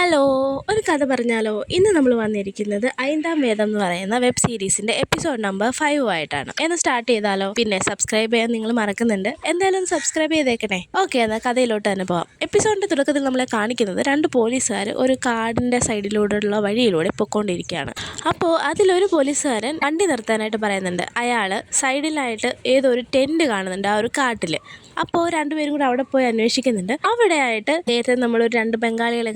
Hello ഒരു കഥ പറഞ്ഞാലോ. ഇന്ന് നമ്മൾ വന്നിരിക്കുന്നത് ഐന്താം വേദം എന്ന് പറയുന്ന വെബ് സീരീസിന്റെ എപ്പിസോഡ് നമ്പർ ഫൈവ് ആയിട്ടാണ്. എന്ന് സ്റ്റാർട്ട് ചെയ്താലോ? പിന്നെ സബ്സ്ക്രൈബ് ചെയ്യാൻ നിങ്ങൾ മറക്കുന്നുണ്ട്. എന്തായാലും സബ്സ്ക്രൈബ് ചെയ്തേക്കണേ. ഓക്കെ എന്നാൽ കഥയിലോട്ട് തന്നെ പോവാം. എപ്പിസോഡിന്റെ തുടക്കത്തിൽ നമ്മളെ കാണിക്കുന്നത് രണ്ട് പോലീസുകാർ ഒരു കാടിന്റെ സൈഡിലൂടെയുള്ള വഴിയിലൂടെ പൊക്കോണ്ടിരിക്കുകയാണ് അപ്പോൾ അതിലൊരു പോലീസുകാരൻ വണ്ടി നിർത്താനായിട്ട് പറയുന്നുണ്ട്. അയാൾ സൈഡിലായിട്ട് ഏതോ ഒരു ടെന്റ് കാണുന്നുണ്ട് ആ ഒരു കാട്ടിൽ അപ്പോൾ രണ്ടുപേരും കൂടെ അവിടെ പോയി അന്വേഷിക്കുന്നുണ്ട്. അവിടെയായിട്ട് നേരത്തെ നമ്മളൊരു രണ്ട് ബംഗാളികളെ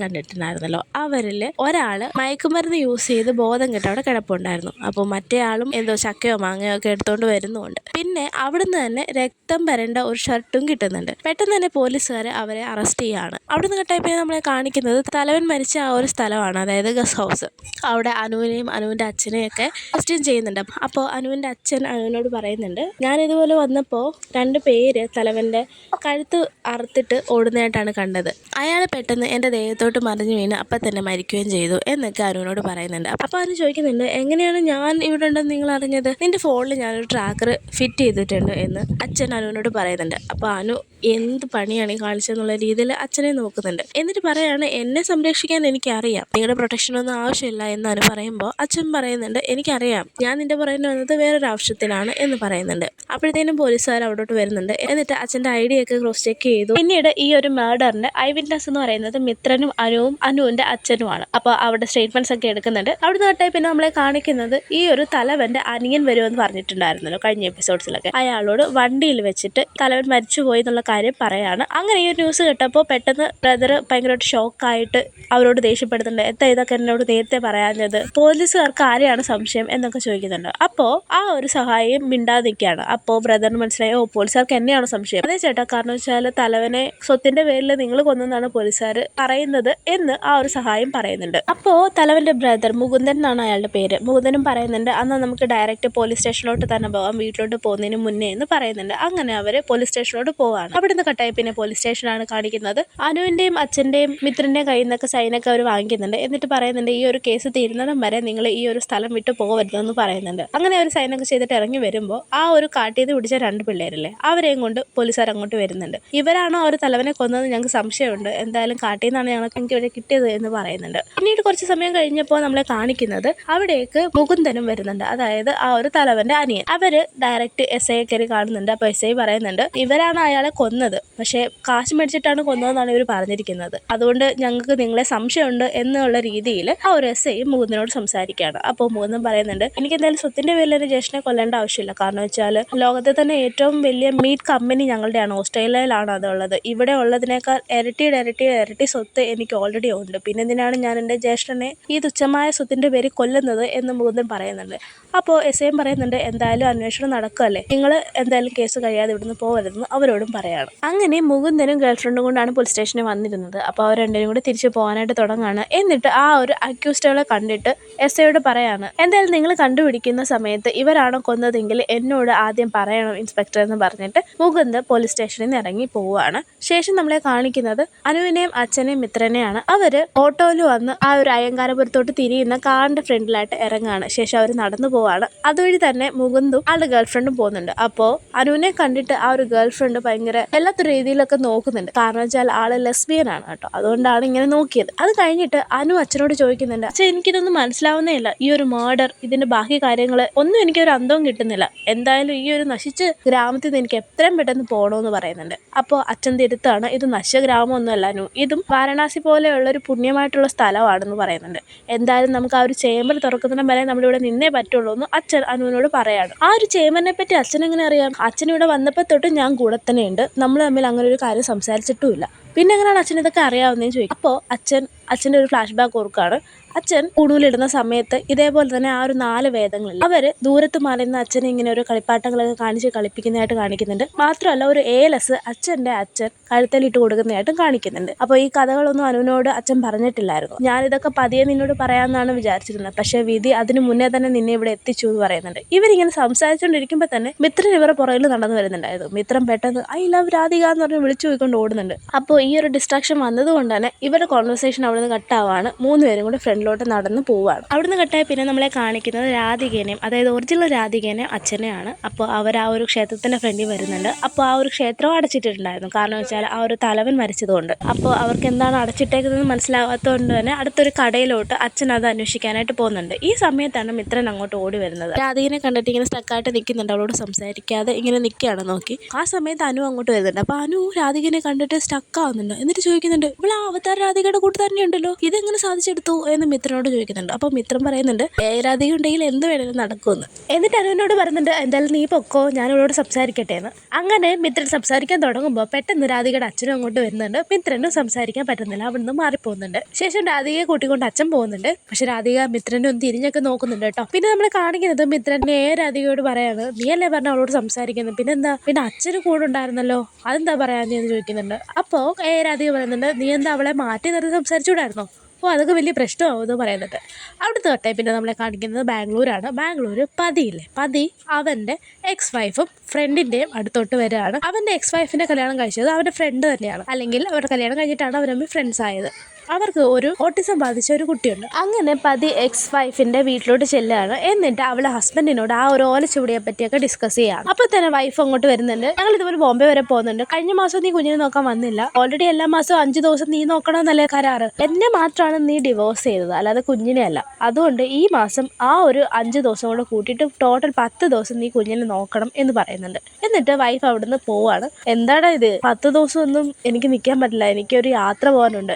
കണ്ടിട്ടുണ്ടായിരുന്നല്ലോ അവരിൽ ഒരാൾ മയക്കുമരുന്ന് യൂസ് ചെയ്ത് ബോധം കെട്ട് അവിടെ കിടപ്പുണ്ടായിരുന്നു. അപ്പോൾ മറ്റേ ആളും എന്തോ ചക്കയോ മാങ്ങയോ ഒക്കെ എടുത്തുകൊണ്ട് വരുന്നുമുണ്ട് പിന്നെ അവിടുന്ന് തന്നെ രക്തം വരേണ്ട ഒരു ഷർട്ടും കിട്ടുന്നുണ്ട്. പെട്ടെന്ന് തന്നെ പോലീസുകാർ അവരെ അറസ്റ്റ് ചെയ്യാണ്. അവിടുന്ന് കട്ടായപ്പോൾ നമ്മളെ കാണിക്കുന്നത് തലവൻ മരിച്ച ആ ഒരു സ്ഥലമാണ്. അതായത് ഗസ്റ്റ് ഹൗസ് അവിടെ അനുവിനെയും അനുവിന്റെ അച്ഛനെയും ഒക്കെ ക്വസ്റ്റ്യൻ ചെയ്യുന്നുണ്ട്. അപ്പോൾ അനുവിന്റെ അച്ഛൻ അനുവിനോട് പറയുന്നുണ്ട് ഞാൻ ഇതുപോലെ വന്നപ്പോൾ രണ്ട് പേര് തലവന്റെ കഴുത്ത് അറുത്തിട്ട് ഓടുന്നതായിട്ടാണ് കണ്ടത്. അയാൾ പെട്ടെന്ന് എന്റെ ദേഹത്തോട്ട് മറിഞ്ഞു വീണ് അപ്പം തന്നെ മരിക്കുകയും ചെയ്തു എന്നൊക്കെ അരുണിനോട് പറയുന്നുണ്ട്. അപ്പോൾ അവർ ചോദിക്കുന്നുണ്ട് എങ്ങനെയാണ് ഞാൻ ഇവിടെ ഉണ്ടെന്ന് നിങ്ങൾ അറിഞ്ഞത്? നിന്റെ ഫോണിൽ ഞാനൊരു ട്രാക്കർ ഫിറ്റ് ചെയ്തിട്ടുണ്ട് എന്ന് അച്ഛൻ അനുവിനോട് പറയുന്നുണ്ട്. അപ്പോൾ അനു എന്ത് പണിയാണ് ഈ കാണിച്ചതെന്നുള്ള രീതിയിൽ അച്ഛനെ നോക്കുന്നുണ്ട്. എന്നിട്ട് പറയാണ് എന്നെ സംരക്ഷിക്കാൻ എനിക്കറിയാം. നിങ്ങളുടെ പ്രൊട്ടക്ഷനൊന്നും ആവശ്യമില്ല എന്ന് അനു പറയുമ്പോൾ അച്ഛൻ പറയുന്നുണ്ട് എനിക്കറിയാം. ഞാൻ നിന്റെ പുറകിൽ വന്നത് വേറൊരു ആവശ്യത്തിനാണ് എന്ന് പറയുന്നുണ്ട്. അപ്പോഴത്തേനും പോലീസുകാർ അവിടോട്ട് വരുന്നുണ്ട്. എന്നിട്ട് അച്ഛന്റെ ഐ ഡി ഒക്കെ ക്രോസ് ചെക്ക് ചെയ്തു. പിന്നീട് ഈ ഒരു മേഡറിന്റെ ഐ വിറ്റ്നസ് എന്ന് പറയുന്നത് മിത്രനും അനുവും അനുവിന്റെ അച്ഛനുമാണ്. അപ്പോൾ അവിടെ സ്റ്റേറ്റ്മെന്റ്സ് ഒക്കെ എടുക്കുന്നുണ്ട്. അവിടുന്ന് തൊട്ടേ പിന്നെ നമ്മളെ കാണിക്കുന്നത് ഈ ഒരു തലവന്റെ അനിയൻ വരുമെന്ന് പറഞ്ഞിട്ടുണ്ടായിരുന്നല്ലോ കഴിഞ്ഞ എപ്പിസോഡ്സിലൊക്കെ അയാളോട് വണ്ടിയിൽ വെച്ചിട്ട് തലവൻ മരിച്ചുപോയി എന്നുള്ള കാര്യം പറയാണ്. അങ്ങനെ ഈ ഒരു ന്യൂസ് കേട്ടപ്പോൾ പെട്ടെന്ന് ബ്രദർ ഭയങ്കരമായിട്ട് ഷോക്കായിട്ട് അവരോട് ദേഷ്യപ്പെടുന്നുണ്ട്. എന്താ ഇതൊക്കെ എന്നോട് നേരത്തെ പറയാഞ്ഞത്? പോലീസുകാർക്ക് ആരെയാണ് സംശയം? എന്നൊക്കെ ചോദിക്കുന്നുണ്ട്. അപ്പോൾ ആ ഒരു സഹായം മിണ്ടാതെ നിൽക്കുകയാണ് അപ്പോൾ ബ്രദറിന് മനസ്സിലായി ഓ പോലീസുകാർക്ക് എന്നെയാണ് സംശയം. അതെ ചേട്ടാ കാരണം വെച്ചാൽ തലവനെ സ്വത്തിന്റെ പേരിൽ നിങ്ങൾ കൊന്നെന്നാണ് പോലീസുകാർ പറയുന്നത് എന്ന് ആ ഒരു സഹായം പറയുന്നുണ്ട്. അപ്പോൾ തലവന്റെ ബ്രദർ മുകുന്ദൻ എന്നാണ് അയാളുടെ പേര്. മുകുന്ദനും പറയുന്നുണ്ട് അന്ന് നമുക്ക് ഡയറക്റ്റ് പോലീസ് സ്റ്റേഷനിലോട്ട് തന്നെ പോവാം വീട്ടിലോട്ട് പോകുന്നതിന് മുന്നേ എന്ന് പറയുന്നുണ്ട്. അങ്ങനെ അവർ പോലീസ് സ്റ്റേഷനിലോട്ട് പോവാണ്. അവിടുന്ന് കട്ടായി പിന്നെ പോലീസ് സ്റ്റേഷനാണ് കാണിക്കുന്നത്. അനുവിന്റെയും അച്ഛന്റെയും മിത്രന്റെയും കയ്യിൽ നിന്നൊക്കെ സൈനൊക്കെ അവർ വാങ്ങിക്കുന്നുണ്ട്. എന്നിട്ട് പറയുന്നുണ്ട് ഈ ഒരു കേസ് തീരുന്നിടം വരെ നിങ്ങൾ ഈ ഒരു സ്ഥലം വിട്ട് പോകരുതെന്ന് പറയുന്നുണ്ട്. അങ്ങനെ അവർ സൈനൊക്കെ ചെയ്തിട്ട് ഇറങ്ങി വരുമ്പോൾ ആ ഒരു കാട്ടിയത് പിടിച്ച രണ്ട് പിള്ളേരല്ലേ അവരെയും കൊണ്ട് പോലീസുകാർ അങ്ങോട്ട് വരുന്നുണ്ട്. ഇവരാണോ ഒരു തലവനെ കൊന്നത് ഞങ്ങൾക്ക് സംശയമുണ്ട്. എന്തായാലും കാട്ടിൽ നിന്നാണ് ഞങ്ങൾക്ക് എനിക്ക് ഇവിടെ കിട്ടിയത് എന്ന് പറയുന്നുണ്ട്. പിന്നീട് കുറച്ച് സമയം കഴിഞ്ഞപ്പോൾ നമ്മളെ കാണിക്കുന്നത് അവിടേക്ക് മുകുന്ദനും വരുന്നുണ്ട്. അതായത് ആ ഒരു തലവന്റെ അനിയൻ. അവർ ഡയറക്റ്റ് എസ് ഐ കയറി കാണുന്നുണ്ട്. അപ്പൊ എസ് ഐ പറയുന്നുണ്ട് ഇവരാണ് അയാളെ കൊന്നത്. പക്ഷേ കാശ് മേടിച്ചിട്ടാണ് കൊന്നതെന്നാണ് ഇവർ പറഞ്ഞിരിക്കുന്നത്. അതുകൊണ്ട് ഞങ്ങൾക്ക് നിങ്ങളെ സംശയമുണ്ട് എന്നുള്ള രീതിയിൽ ആ ഒരു എസ് ഐ മുകുന്ദനോട് സംസാരിക്കുകയാണ്. അപ്പോൾ മുകുന്ദൻ പറയുന്നുണ്ട് എനിക്ക് എന്തായാലും സ്വത്തിന്റെ പേരിൽ ഒരു ജ്യേഷ്ഠനെ കൊല്ലേണ്ട ആവശ്യമില്ല. കാരണം വെച്ചാൽ ലോകത്തെ തന്നെ ഏറ്റവും വലിയ മീറ്റ് കമ്പനി ഞങ്ങളുടെയാണ്. ഓസ്ട്രേലിയയിലാണ് അതുള്ളത്. ഇവിടെ ഉള്ളതിനേക്കാൾ ഇരട്ടി ഇരട്ടി ഇരട്ടി സ്വത്ത് എനിക്ക് ഓൾറെഡി ഉണ്ട്. പിന്നെ എന്തിനാണ് ഞാൻ എന്റെ ജ്യേഷ്ഠനെ ഈ തുച്ഛമായ സ്വത്തിന്റെ പേര് കൊല്ലുന്നത് എന്ന് മുകുന്ദൻ പറയുന്നുണ്ട്. അപ്പോൾ എസ് ഐയും പറയുന്നുണ്ട് എന്തായാലും അന്വേഷണം നടക്കുമല്ലേ നിങ്ങൾ എന്തായാലും കേസ് കഴിയാതെ ഇവിടുന്ന് പോകരുതെന്ന് അവരോടും പറയാണ്. അങ്ങനെ മുകുന്ദനും ഗേൾഫ്രണ്ടും കൊണ്ടാണ് പോലീസ് സ്റ്റേഷനിൽ വന്നിരുന്നത്. അപ്പോൾ അവർ രണ്ടുപേരും കൂടി തിരിച്ചു പോകാനായിട്ട് തുടങ്ങുകയാണ് എന്നിട്ട് ആ ഒരു അക്യൂസ്റ്റുകളെ കണ്ടിട്ട് എസ് ഐയോട് പറയാണ് എന്തായാലും നിങ്ങൾ കണ്ടുപിടിക്കുന്ന സമയത്ത് ഇവരാണോ കൊന്നതെങ്കിൽ എന്നോട് ആദ്യം പറയണം ഇൻസ്പെക്ടർ എന്ന് പറഞ്ഞിട്ട് മുകുന്ദ് പോലീസ് സ്റ്റേഷനിൽ നിന്ന് ഇറങ്ങി പോവുകയാണ്. ശേഷം നമ്മളെ കാണിക്കുന്നത് അനുവിനെയും അച്ഛനെയും മിത്രനെയാണ്. അവർ ഓട്ടോയിൽ വന്ന് ആ ഒരു അയ്യങ്കാരപുരത്തോട്ട് തിരിയുന്ന കാറിന്റെ ഫ്രണ്ടിലായിട്ട് ഇറങ്ങാണ്. ശേഷം അവർ നടന്നു പോവാണ്. അതുവഴി തന്നെ മുകുന്ദും ആളുടെ ഗേൾഫ്രണ്ടും പോകുന്നുണ്ട്. അപ്പോൾ അനുവിനെ കണ്ടിട്ട് ആ ഒരു ഗേൾഫ്രണ്ട് ഭയങ്കര എല്ലാത്ത രീതിയിലൊക്കെ നോക്കുന്നുണ്ട്. കാരണം വെച്ചാൽ ആൾ ലെസ്ബിയൻ ആണ് കേട്ടോ. അതുകൊണ്ടാണ് ഇങ്ങനെ നോക്കിയത്. അത് കഴിഞ്ഞിട്ട് അനു അച്ഛനോട് ചോദിക്കുന്നുണ്ട് അച്ഛൻ എനിക്കിതൊന്നും മനസ്സിലാവുന്നേ ഇല്ല. ഈ ഒരു മേർഡർ ഇതിന്റെ ബാക്കി കാര്യങ്ങൾ ഒന്നും എനിക്ക് ഒരു അന്തവും കിട്ടുന്നില്ല. എന്തായാലും ഈ ഒരു നശിച്ച ഗ്രാമത്തിൽ നിന്ന് എനിക്ക് എത്രയും പെട്ടെന്ന് പോകണമെന്ന് പറയുന്നുണ്ട്. അപ്പോൾ അച്ഛൻ തിരുത്താണ് ഇത് നശിച്ച ഗ്രാമമൊന്നുമല്ല അനു. ഇതും വാരണാസി പോലെയുള്ള ഒരു പുണ്യമായിട്ടുള്ള സ്ഥലമാണെന്ന് പറയുന്നുണ്ട്. എന്തായാലും നമുക്ക് ആ ഒരു ചേമ്പർ തുറക്കുന്നതിനും വരെ നമ്മളിവിടെ നിന്നേ പറ്റുള്ളൂ എന്ന് അച്ഛൻ അനുവിനോട് പറയാണ്. ആ ഒരു ചേമ്പറിനെ പറ്റി അച്ഛൻ എങ്ങനെ അറിയാം? അച്ഛൻ ഇവിടെ വന്നപ്പോൾ തൊട്ട് ഞാൻ കൂടെ തന്നെയുണ്ട്. നമ്മൾ തമ്മിൽ അങ്ങനെ ഒരു കാര്യം സംസാരിച്ചിട്ടുമില്ല. പിന്നെ എങ്ങനെയാണ് അച്ഛൻ ഇതൊക്കെ അറിയാവുന്നതെന്ന് ചോദിക്കും. അപ്പോൾ അച്ഛൻ അച്ഛന്റെ ഒരു ഫ്ലാഷ് ബാക്ക് ഓർക്കാണ് അച്ഛൻ കുണൂലിടുന്ന സമയത്ത് ഇതേപോലെ തന്നെ ആ ഒരു നാല് വേദങ്ങളിൽ അവർ ദൂരത്ത് മറയുന്ന അച്ഛനെ ഇങ്ങനെ ഒരു കളിപ്പാട്ടങ്ങളൊക്കെ കാണിച്ച് കളിപ്പിക്കുന്നതായിട്ട് കാണിക്കുന്നുണ്ട്. മാത്രമല്ല ഒരു ഏലസ് അച്ഛന്റെ അച്ഛൻ കഴുത്തലിട്ട് കൊടുക്കുന്നതായിട്ടും കാണിക്കുന്നുണ്ട്. അപ്പോൾ ഈ കഥകളൊന്നും അനുവിനോട് അച്ഛൻ പറഞ്ഞിട്ടില്ലായിരുന്നു. ഞാനിതൊക്കെ പതിയെ നിന്നോട് പറയാമെന്നാണ് വിചാരിച്ചിരുന്നത്. പക്ഷേ വിധി അതിന് മുന്നേ തന്നെ നിന്നെ ഇവിടെ എത്തിച്ചു എന്ന് പറയുന്നുണ്ട്. ഇവരിങ്ങനെ സംസാരിച്ചുകൊണ്ടിരിക്കുമ്പോൾ തന്നെ മിത്രൻ ഇവരുടെ പുറകിൽ നടന്നു വരുന്നുണ്ടായിരുന്നു. മിത്രം പെട്ടെന്ന് ഐ ലവ് രാധിക എന്ന് പറഞ്ഞ് വിളിച്ചു പോയിക്കൊണ്ട് ഓടുന്നുണ്ട്. അപ്പോൾ ഈ ഒരു ഡിസ്ട്രാക്ഷൻ വന്നതുകൊണ്ട് തന്നെ ഇവരുടെ കോൺവെർസേഷൻ അവിടെ നിന്ന് കട്ടാവാണ് മൂന്ന് പേരും കൂടി ഫ്രണ്ടിലോട്ട് നടന്ന് പോവാണ്. അവിടുന്ന് കട്ടായ പിന്നെ നമ്മളെ കാണിക്കുന്നത് രാധികേനെയും അതായത് ഒറിജിനൽ രാധികേനെയും അച്ഛനെയാണ്. അപ്പോൾ അവർ ആ ഒരു ക്ഷേത്രത്തിന്റെ ഫ്രണ്ടിൽ വരുന്നുണ്ട്. അപ്പോൾ ആ ഒരു ക്ഷേത്രം അടച്ചിട്ടിട്ടുണ്ടായിരുന്നു. കാരണം വെച്ചാൽ ആ ഒരു തലവൻ മരിച്ചതുകൊണ്ട്. അപ്പോൾ അവർക്ക് എന്താണ് അടച്ചിട്ടേക്കുന്നത് മനസ്സിലാവാത്തതുകൊണ്ട് തന്നെ അടുത്തൊരു കടയിലോട്ട് അച്ഛൻ അത് അന്വേഷിക്കാനായിട്ട് പോകുന്നുണ്ട്. ഈ സമയത്താണ് മിത്രൻ അങ്ങോട്ട് ഓടി വരുന്നത്. രാധികനെ കണ്ടിട്ട് ഇങ്ങനെ സ്റ്റക്കായിട്ട് നിൽക്കുന്നുണ്ട്. അവളോട് സംസാരിക്കാതെ ഇങ്ങനെ നിൽക്കുകയാണ് നോക്കി. ആ സമയത്ത് അനു അങ്ങോട്ട് വരുന്നുണ്ട്. അപ്പോൾ അനു രാധികനെ കണ്ടിട്ട് സ്റ്റക്കാവുന്നുണ്ട് എന്നിട്ട് ചോദിക്കുന്നുണ്ട് ഇവിടെ ആ അവതാര രാധികയുടെ കൂട്ട് ഉണ്ടല്ലോ? ഇതെങ്ങനെ സാധിച്ചെടുത്തു എന്ന് മിത്രനോട് ചോദിക്കുന്നുണ്ട്. അപ്പോൾ മിത്രം പറയുന്നുണ്ട് ഏരാധിക രാധിക ഉണ്ടെങ്കിൽ എന്ത് വേണേലും നടക്കുമെന്ന്. എന്നിട്ട് അനുവിനോട് പറയുന്നുണ്ട് എന്തായാലും നീ പൊക്കോ ഞാൻ ഇവളോട് സംസാരിക്കട്ടെ എന്ന്. അങ്ങനെ മിത്രൻ സംസാരിക്കാൻ തുടങ്ങുമ്പോൾ പെട്ടെന്ന് രാധികയുടെ അച്ഛനും അങ്ങോട്ട് വരുന്നുണ്ട്. മിത്രനും സംസാരിക്കാൻ പറ്റുന്നില്ല അവിടുന്ന് മാറിപ്പോകുന്നുണ്ട്. ശേഷം രാധികയെ കൂട്ടിക്കൊണ്ട് അച്ഛൻ പോകുന്നുണ്ട്. പക്ഷെ രാധിക മിത്രനെ ഒന്ന് തിരിഞ്ഞൊക്കെ നോക്കുന്നുണ്ട് കേട്ടോ. പിന്നെ നമ്മൾ കാണിക്കുന്നത് മിത്രൻ നേരെ രാധികയോട് പറയാണ് നീ അല്ലേ പറഞ്ഞ അവളോട് സംസാരിക്കുന്നത്? പിന്നെ എന്താ പിന്നെ അച്ഛന് കൂടെ ഉണ്ടായിരുന്നല്ലോ? അതെന്താ പറയാന്ന് ചോദിക്കുന്നുണ്ട്. അപ്പോൾ ഏ രാധിക പറയുന്നുണ്ട് നീ എന്താ അവളെ മാറ്റി നിർത്തി സംസാരിച്ചുകൂടായിരുന്നോ അപ്പോൾ അതൊക്കെ വലിയ പ്രശ്നമാവുമെന്ന് പറയുന്നുണ്ട്. അവിടുത്തെ തൊട്ടേ പിന്നെ നമ്മളെ കാണിക്കുന്നത് ബാംഗ്ലൂരാണ്. ബാംഗ്ലൂർ പതിയില്ലേ? പതി അവന്റെ എക്സ് വൈഫും ഫ്രണ്ടിന്റെയും അടുത്തോട്ട് വരികയാണ്. അവന്റെ എക്സ് വൈഫിന്റെ കല്യാണം കഴിച്ചത് അവന്റെ ഫ്രണ്ട് തന്നെയാണ്. അല്ലെങ്കിൽ അവരുടെ കല്യാണം കഴിഞ്ഞിട്ടാണ് അവരമ്മ ഫ്രണ്ട്സ് ആയത്. അവർക്ക് ഒരു ഓട്ടിസം ബാധിച്ച ഒരു കുട്ടിയുണ്ട്. അങ്ങനെ പതി എക്സ് വൈഫിന്റെ വീട്ടിലോട്ട് ചെല്ലുകയാണ്. എന്നിട്ട് അവളെ ഹസ്ബൻഡിനോട് ആ ഒരു ഓലച്ചുവടിയെ പറ്റിയൊക്കെ ഡിസ്കസ് ചെയ്യാണ് അപ്പോൾ തന്നെ വൈഫ് അങ്ങോട്ട് വരുന്നുണ്ട്. ഞങ്ങൾ ഇതുപോലെ ബോംബെ വരെ പോകുന്നുണ്ട്. കഴിഞ്ഞ മാസം നീ കുഞ്ഞിനെ നോക്കാൻ വന്നില്ല. ഓൾറെഡി എല്ലാ മാസവും അഞ്ച് ദിവസം നീ നോക്കണമെന്നല്ലേ കരാറ്? എന്നെ മാത്രമാണ് നീ ഡിവോഴ്സ് ചെയ്തത്. അല്ലാതെ കുഞ്ഞിനെ അല്ല അതുകൊണ്ട് ഈ മാസം ആ ഒരു അഞ്ച് ദിവസം കൂടെ കൂട്ടിയിട്ട് ടോട്ടൽ പത്ത് ദിവസം നീ കുഞ്ഞിനെ നോക്കണം എന്ന് പറയുന്നുണ്ട്. എന്നിട്ട് വൈഫ് അവിടുന്ന് പോവാണ്. എന്താണ് ഇത്? പത്ത് ദിവസം ഒന്നും എനിക്ക് നിൽക്കാൻ പറ്റില്ല. എനിക്ക് ഒരു യാത്ര പോകാനുണ്ട്.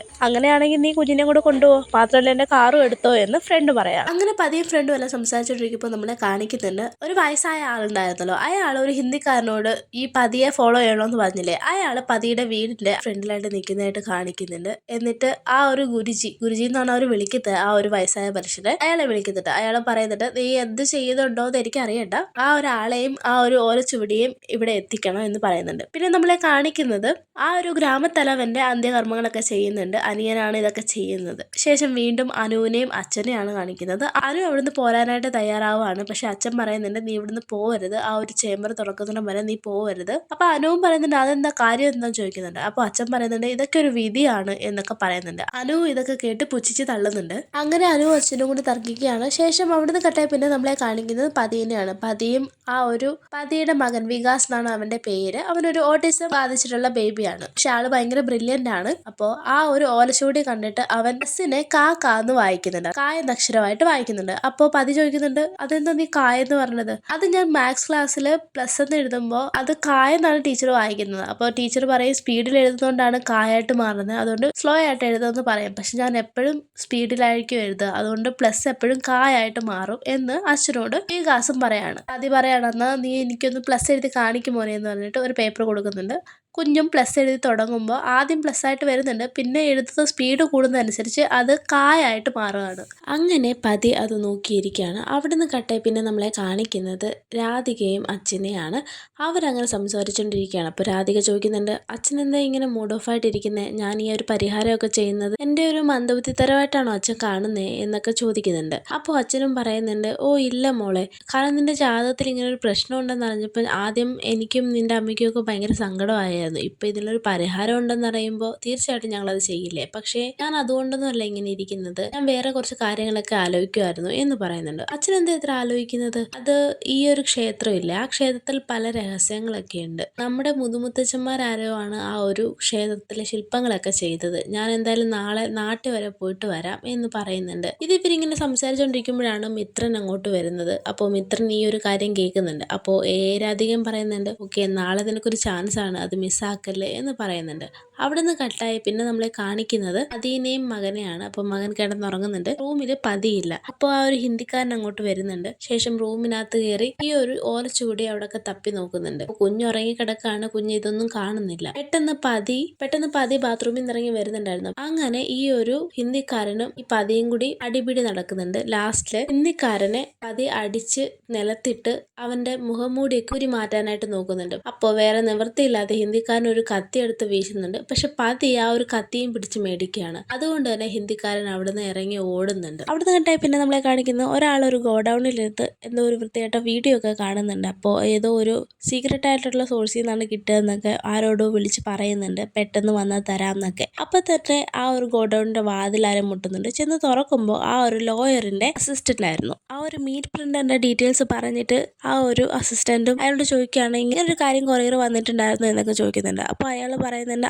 അങ്ങനെയാണെങ്കിൽ നീ കുഞ്ഞിനെ കൂടെ കൊണ്ടുപോകും മാത്രമല്ല എന്റെ കാറും എടുത്തോ എന്ന് ഫ്രണ്ട് പറയാം. അങ്ങനെ പതിയെ ഫ്രണ്ടും എല്ലാം സംസാരിച്ചോണ്ടിരിക്കുമ്പോൾ നമ്മളെ കാണിക്കുന്നുണ്ട്. ഒരു വയസ്സായ ആളുണ്ടായിരുന്നല്ലോ. അയാൾ ഒരു ഹിന്ദിക്കാരനോട് ഈ പതിയെ ഫോളോ ചെയ്യണമെന്ന് പറഞ്ഞില്ലേ? അയാൾ പതിയുടെ വീടിന്റെ ഫ്രണ്ടിലായിട്ട് നിൽക്കുന്നതായിട്ട് കാണിക്കുന്നുണ്ട്. എന്നിട്ട് ആ ഒരു ഗുരുജി ഗുരുജി എന്നാണ് അവർ വിളിക്കുന്നത് ആ ഒരു വയസ്സായ മനുഷ്യനെ അയാളെ വിളിക്കുന്നുണ്ട്. അയാൾ പറയുന്നുണ്ട് നീ എന്ത് ചെയ്യുന്നുണ്ടോ എന്ന് എനിക്ക് അറിയണ്ട. ആ ഒരാളെയും ആ ഒരു ഓലച്ചുവടിയും ഇവിടെ എത്തിക്കണം എന്ന് പറയുന്നുണ്ട്. പിന്നെ നമ്മളെ കാണിക്കുന്നത് ആ ഒരു ഗ്രാമത്തലവന്റെ അന്ത്യകർമ്മങ്ങളൊക്കെ ചെയ്യുന്നുണ്ട്. അനിയനാണ് ഇതൊക്കെ ചെയ്യുന്നത്. ശേഷം വീണ്ടും അനുവിനെയും അച്ഛനെയാണ് കാണിക്കുന്നത്. അനു അവിടുന്ന് പോരാനായിട്ട് തയ്യാറാവുകയാണ്. പക്ഷെ അച്ഛൻ പറയുന്നുണ്ട് നീ ഇവിടുന്ന് പോവരുത്. ആ ഒരു ചേമ്പർ തുറക്കുന്നതിന് വരെ നീ പോവരുത്. അപ്പൊ അനുവും പറയുന്നുണ്ട് അതെന്താ? കാര്യം എന്താണെന്ന് ചോദിക്കുന്നുണ്ട്. അപ്പൊ അച്ഛൻ പറയുന്നുണ്ട് ഇതൊക്കെ ഒരു വിധിയാണ് എന്നൊക്കെ പറയുന്നുണ്ട്. അനു ഇതൊക്കെ കേട്ട് പുച്ഛിച്ച് തള്ളുന്നുണ്ട്. അങ്ങനെ അനു അച്ഛനും കൂടി തർക്കിക്കുകയാണ്. ശേഷം അവിടുന്ന് കട്ടായി പിന്നെ നമ്മളെ കാണിക്കുന്നത് പതിയനെയാണ് പതിയും ആ ഒരു പതിയുടെ മകൻ വികാസ് എന്നാണ് അവന്റെ പേര്. അവനൊരു ഓട്ടിസം ബാധിച്ചിട്ടുള്ള ബേബിയാണ് പക്ഷെ ആൾ ഭയങ്കര ബ്രില്യന്റ് ആണ്. അപ്പോൾ ആ ഒരു ഓലച്ചുവടി കണ്ടിട്ട് അവൻ എസ്സിനെ കാ കാ എന്ന് വായിക്കുന്നുണ്ട്. കാ എന്ന അക്ഷരമായിട്ട് വായിക്കുന്നുണ്ട്. അപ്പോൾ പതി ചോദിക്കുന്നുണ്ട് അതെന്താ നീ കാ എന്ന് പറഞ്ഞത്? അത് ഞാൻ മാത്സ് ക്ലാസ്സിൽ പ്ലസ് എന്ന് എഴുതുമ്പോൾ അത് കാ എന്നാണ് ടീച്ചർ വായിക്കുന്നത്. അപ്പോൾ ടീച്ചർ പറയും സ്പീഡിൽ എഴുതുന്നതുകൊണ്ടാണ് കായായിട്ട് മാറുന്നത്. അതുകൊണ്ട് സ്ലോ ആയിട്ട് എഴുതുമെന്ന് പറയും. പക്ഷെ ഞാൻ എപ്പോഴും സ്പീഡിലായിരിക്കും എഴുതുക. അതുകൊണ്ട് പ്ലസ് എപ്പോഴും കായായിട്ട് മാറും എന്ന് അച്ഛനോട് ഈ കാസും പറയാണ് ആദ്യം പറയണമെന്നാ നീ എനിക്കൊന്ന് പ്ലസ് എഴുതി കാണിക്കുമോനെ എന്ന് പറഞ്ഞിട്ട് ഒരു പേപ്പർ കൊടുക്കുന്നുണ്ട്. കുഞ്ഞും പ്ലസ് എഴുതി തുടങ്ങുമ്പോൾ ആദ്യം പ്ലസ് ആയിട്ട് വരുന്നുണ്ട്. പിന്നെ എഴുതുന്ന സ്പീഡ് കൂടുന്നതനുസരിച്ച് അത് കായായിട്ട് മാറുകയാണ്. അങ്ങനെ പതി അത് നോക്കിയിരിക്കുകയാണ്. അവിടുന്ന് കട്ടെ പിന്നെ നമ്മളെ കാണിക്കുന്നത് രാധികയും അച്ഛനെയാണ്. അവരങ്ങനെ സംസാരിച്ചുകൊണ്ടിരിക്കുകയാണ് അപ്പോൾ രാധിക ചോദിക്കുന്നുണ്ട് അച്ഛൻ എന്താ ഇങ്ങനെ മൂഡ് ഓഫ് ആയിട്ടിരിക്കുന്നത് ഞാൻ ഈ ഒരു പരിഹാരമൊക്കെ ചെയ്യുന്നത് എന്റെ ഒരു മന്ദബുദ്ധിത്തരമായിട്ടാണോ അച്ഛൻ കാണുന്നത് എന്നൊക്കെ ചോദിക്കുന്നുണ്ട്. അപ്പോൾ അച്ഛനും പറയുന്നുണ്ട് ഓ ഇല്ല മോളെ. കാരണം നിന്റെ ജാതകത്തിൽ ഇങ്ങനെ ഒരു പ്രശ്നം ഉണ്ടെന്ന് അറിഞ്ഞപ്പോൾ ആദ്യം എനിക്കും നിന്റെ അമ്മയ്ക്കും ഒക്കെ ഭയങ്കര സങ്കടമായിരുന്നു. ഇപ്പോൾ ഇതിനൊരു പരിഹാരം ഉണ്ടെന്ന് അറിയുമ്പോൾ തീർച്ചയായിട്ടും ഞങ്ങൾ അത് ചെയ്യില്ലേ? പക്ഷേ ഞാൻ അതുകൊണ്ടൊന്നുമല്ല ഇങ്ങനെ ഇരിക്കുന്നത്. ഞാൻ വേറെ കുറച്ച് കാര്യങ്ങളൊക്കെ ആലോചിക്കുമായിരുന്നു എന്ന് പറയുന്നുണ്ട്. അച്ഛൻ എന്താ ഇത്ര ആലോചിക്കുന്നത്? അത് ഈ ഒരു ക്ഷേത്രമില്ല. ആ ക്ഷേത്രത്തിൽ പല രഹസ്യങ്ങളൊക്കെ ഉണ്ട്. നമ്മുടെ മുതുമുത്തച്ഛന്മാരാരോ ആണ് ആ ഒരു ക്ഷേത്രത്തിലെ ശില്പങ്ങളൊക്കെ ചെയ്തത്. ഞാൻ എന്തായാലും നാളെ നാട്ടിൽ വരെ പോയിട്ട് വരാം എന്ന് പറയുന്നുണ്ട്. ഇത് ഇവരിങ്ങനെ സംസാരിച്ചുകൊണ്ടിരിക്കുമ്പോഴാണ് മിത്രൻ അങ്ങോട്ട് വരുന്നത്. അപ്പോൾ മിത്രൻ ഈ ഒരു കാര്യം കേൾക്കുന്നുണ്ട്. അപ്പോൾ ഏരാധികം പറയുന്നുണ്ട് ഓക്കെ നാളെ നിനക്കൊരു ചാൻസ് ആണ്. അത് മിസ്സാക്കല്ലേ എന്ന് പറയുന്നുണ്ട്. അവിടെ നിന്ന് കട്ടായി പിന്നെ നമ്മളെ കാണിക്കുന്നത് പതിനെയും മകനെയാണ്. അപ്പോൾ മകൻ കിടന്നുറങ്ങുന്നുണ്ട്. റൂമിൽ പതിയില്ല. അപ്പോൾ ആ ഒരു ഹിന്ദിക്കാരൻ അങ്ങോട്ട് വരുന്നുണ്ട്. ശേഷം റൂമിനകത്ത് കയറി ഈ ഒരു ഓലച്ചൂടി അവിടെയൊക്കെ തപ്പി നോക്കുന്നുണ്ട്. കുഞ്ഞ് ഉറങ്ങി കിടക്കാണ്. കുഞ്ഞ് ഇതൊന്നും കാണുന്നില്ല. പെട്ടെന്ന് പതി പെട്ടെന്ന് പതി ബാത്റൂമിൽ നിന്ന് ഇറങ്ങി വരുന്നുണ്ടായിരുന്നു. അങ്ങനെ ഈ ഒരു ഹിന്ദിക്കാരനും ഈ പതിയും കൂടി അടിപിടി നടക്കുന്നുണ്ട്. ലാസ്റ്റിൽ ഹിന്ദിക്കാരനെ പതി അടിച്ച് നിലത്തിട്ട് അവന്റെ മുഖംമൂടിയൊക്കെ ഉരി മാറ്റാനായിട്ട് നോക്കുന്നുണ്ട്. അപ്പോൾ വേറെ നിവൃത്തിയില്ലാതെ ഹിന്ദി ഹിന്ദിക്കാരൻ ഒരു കത്തി എടുത്ത് വീശുന്നുണ്ട്. പക്ഷെ പതി ആ ഒരു കത്തിയും പിടിച്ച് മേടിക്കുകയാണ്. അതുകൊണ്ട് തന്നെ ഹിന്ദിക്കാരൻ അവിടുന്ന് ഇറങ്ങി ഓടുന്നുണ്ട്. അവിടുന്ന് കണ്ടാൽ പിന്നെ നമ്മളെ കാണിക്കുന്ന ഒരാൾ ഒരു ഗോഡൌണിലെടുത്ത് എന്തോ ഒരു വൃത്തിയായിട്ട വീഡിയോ ഒക്കെ കാണുന്നുണ്ട്. അപ്പോൾ ഏതോ ഒരു സീക്രട്ട് ആയിട്ടുള്ള സോഴ്സിൽ നിന്നാണ് കിട്ടുകയെന്നൊക്കെ ആരോടോ വിളിച്ച് പറയുന്നുണ്ട്. പെട്ടെന്ന് വന്നാൽ തരാമെന്നൊക്കെ. അപ്പോൾ അപ്പം തന്നെ ആ ഒരു ഗോഡൌണിന്റെ വാതിൽ ആരും മുട്ടുന്നുണ്ട്. ചെന്ന് തുറക്കുമ്പോൾ ആ ഒരു ലോയറിന്റെ അസിസ്റ്റന്റ് ആയിരുന്നു ആ ഒരു മീറ്റ് പ്രിന്ററിന്റെ ഡീറ്റെയിൽസ് പറഞ്ഞിട്ട് ആ ഒരു അസിസ്റ്റന്റും അയാളോട് ചോദിക്കുകയാണ് ഇങ്ങനെ ഒരു കാര്യം കൊറിയർ വന്നിട്ടുണ്ടായിരുന്നു എന്നൊക്കെ ചോദിക്കുന്നുണ്ട്. അപ്പോൾ അയാൾ പറയുന്നുണ്ട്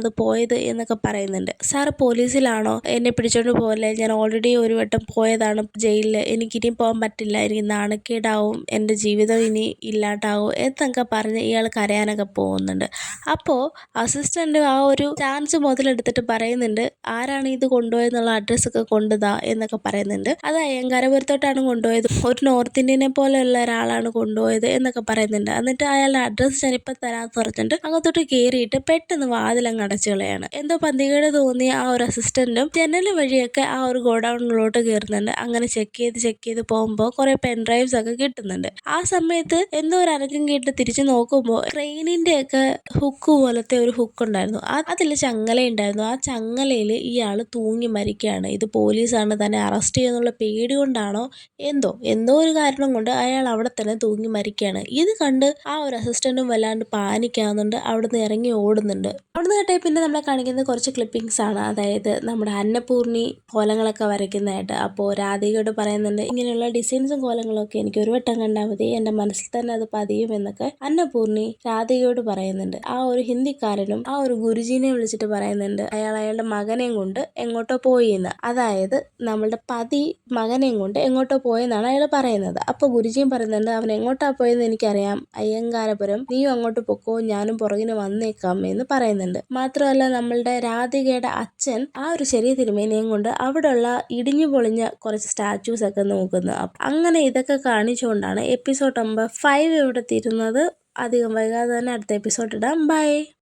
അത് പോയത് എന്നൊക്കെ പറയുന്നുണ്ട്. സാർ പോലീസിലാണോ? എന്നെ പിടിച്ചോണ്ട് പോലെ ഞാൻ ഓൾറെഡി ഒരു വട്ടം പോയതാണ് ജയിലിൽ എനിക്കിനി പോകാൻ പറ്റില്ല. എനിക്ക് നാണക്കേടാവും. എന്റെ ജീവിതം ഇനി ഇല്ലാണ്ടാവും എന്നൊക്കെ പറഞ്ഞ് ഇയാൾ കരയാനൊക്കെ പോകുന്നുണ്ട്. അപ്പോൾ അസിസ്റ്റന്റ് ആ ഒരു ചാൻസ് മുതലെടുത്തിട്ട് പറയുന്നുണ്ട് ആരാണ് ഇത് കൊണ്ടുപോയെന്നുള്ള അഡ്രസ്സൊക്കെ കൊണ്ടുതാ എന്നൊക്കെ പറയുന്നുണ്ട്. അത് അയ്യങ്കാരപുരത്തോട്ടാണ് കൊണ്ടുപോയത്. ഒരു നോർത്ത് ഇന്ത്യനെ പോലെയുള്ള ഒരാളാണ് കൊണ്ടുപോയത് എന്നൊക്കെ പറയുന്നുണ്ട്. എന്നിട്ട് അയാളുടെ അഡ്രസ്സ് ഞാനിപ്പോൾ തരാമെന്ന് പറഞ്ഞിട്ട് അങ്ങോട്ടോട്ട് കയറിയിട്ട് പെട്ടെന്ന് വാതിലങ്ങ് അടച്ചു കളയാണ്. എന്തോ പന്തികേട് തോന്നി ആ ഒരു അസിസ്റ്റന്റും ജനൽ വഴിയൊക്കെ ആ ഒരു ഗോഡൌണിലോട്ട് കയറുന്നുണ്ട് അങ്ങനെ ചെക്ക് ചെയ്ത് ചെക്ക് ചെയ്ത് പോകുമ്പോൾ കുറെ പെൻ ഡ്രൈവ്സ് ഒക്കെ കിട്ടുന്നുണ്ട്. ആ സമയത്ത് എന്തോ ഒരു അനക്കം കേട്ട് തിരിച്ചു നോക്കുമ്പോൾ ട്രെയിനിന്റെ ഒക്കെ ഹുക്ക് പോലത്തെ ഒരു ഹുക്ക് ഉണ്ടായിരുന്നു. അതിൽ ചങ്ങല ഉണ്ടായിരുന്നു. ആ ചങ്ങലയിൽ ഇയാൾ തൂങ്ങി മരിക്കുകയാണ്. ഇത് പോലീസാണ് തന്നെ അറസ്റ്റ് ചെയ്യുന്നുള്ള പേടി കൊണ്ടാണോ എന്തോ എന്തോ ഒരു കാരണം കൊണ്ട് അയാൾ അവിടെ തന്നെ തൂങ്ങി മരിക്കുകയാണ്. ഇത് കണ്ട് ആ ഒരു അസിസ്റ്റന്റും വല്ലാണ്ട് പാനിക്കാവുന്നുണ്ട് അവിടുന്ന് ഇറങ്ങി ഓടുന്നുണ്ട്. അവിടുന്ന് കേട്ടേ പിന്നെ നമ്മളെ കാണിക്കുന്നത് കുറച്ച് ക്ലിപ്പിങ്സ് ആണ്. അതായത് നമ്മുടെ അന്നപൂർണി കോലങ്ങളൊക്കെ വരയ്ക്കുന്നതായിട്ട്. അപ്പോൾ രാധികയോട് പറയുന്നുണ്ട് ഇങ്ങനെയുള്ള ഡിസൈൻസും കോലങ്ങളും ഒക്കെ എനിക്ക് ഒരു വട്ടം കണ്ടാൽ മതി. എന്റെ മനസ്സിൽ തന്നെ അത് പതിയും എന്നൊക്കെ അന്നപൂർണി രാധികയോട് പറയുന്നുണ്ട്. ആ ഒരു ഹിന്ദിക്കാരനും ആ ഒരു ഗുരുജീനെ വിളിച്ചിട്ട് പറയുന്നുണ്ട് അയാൾ അയാളുടെ മകനെയും കൊണ്ട് എങ്ങോട്ടോ പോയി എന്ന് അതായത് നമ്മളുടെ പതി മകനെയും കൊണ്ട് എങ്ങോട്ടോ പോയെന്നാണ് അയാൾ പറയുന്നത്. അപ്പോൾ ഗുരുജിയും പറയുന്നുണ്ട് അവൻ എങ്ങോട്ടാ പോയെന്ന് എനിക്കറിയാം. അയ്യങ്കാരപുരം നീയും അങ്ങോട്ട് പൊക്കോ ഞാനും പുറകിന് വന്നേക്കാം എന്ന് പറയുന്നുണ്ട്. മാത്രമല്ല നമ്മളുടെ രാധികയുടെ അച്ഛൻ ആ ഒരു ചെറിയ തിരുമേനിയും കൊണ്ട് അവിടെയുള്ള ഇടിഞ്ഞു പൊളിഞ്ഞ കുറച്ച് സ്റ്റാച്യൂസ് ഒക്കെ നോക്കുന്നു. അങ്ങനെ ഇതൊക്കെ കാണിച്ചുകൊണ്ടാണ് എപ്പിസോഡ് നമ്പർ ഫൈവ് ഇവിടെ തീരുന്നത് അധികം വൈകാതെ തന്നെ അടുത്ത എപ്പിസോഡ് ഇടാം. ബൈ